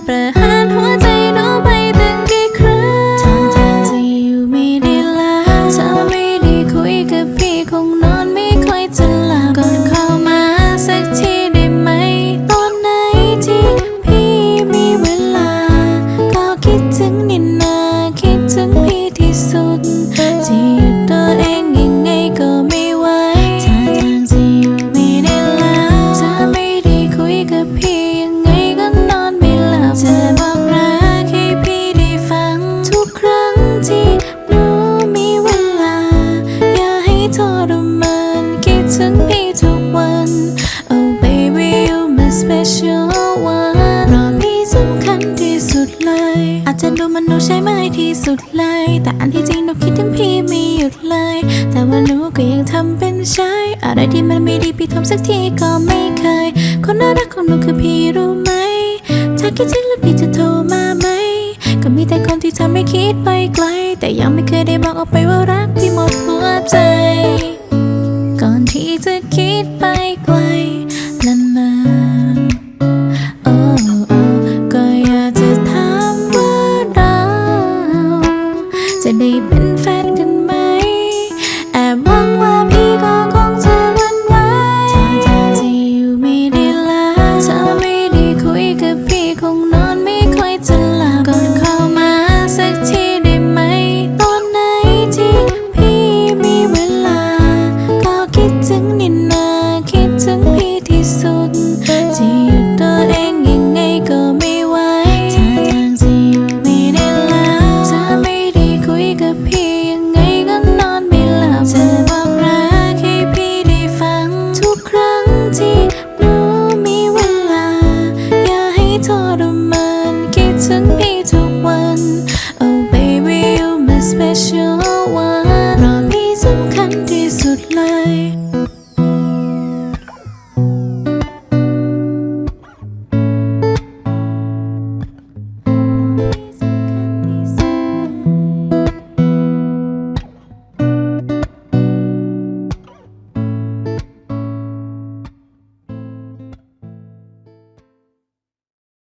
siempre. Ah. เลย อาจจะดูมันหนูใช่ไหมที่สุดเลย แต่อันที่จริงหนูคิดถึงพี่ไม่หยุดเลย แต่ว่าหนูก็ยังทำเป็นใช้อะไรที่มันไม่ดีพี่ทำสักทีก็ไม่เคย คนน่ารักของหนูคือพี่รู้ไหม ถ้าคิดถึงแล้วพี่จะโทรมาไหม ก็มีแต่คนที่ทำให้คิดไปไกล แต่ยังไม่เคยได้บอกออกไป Oh baby you miss me.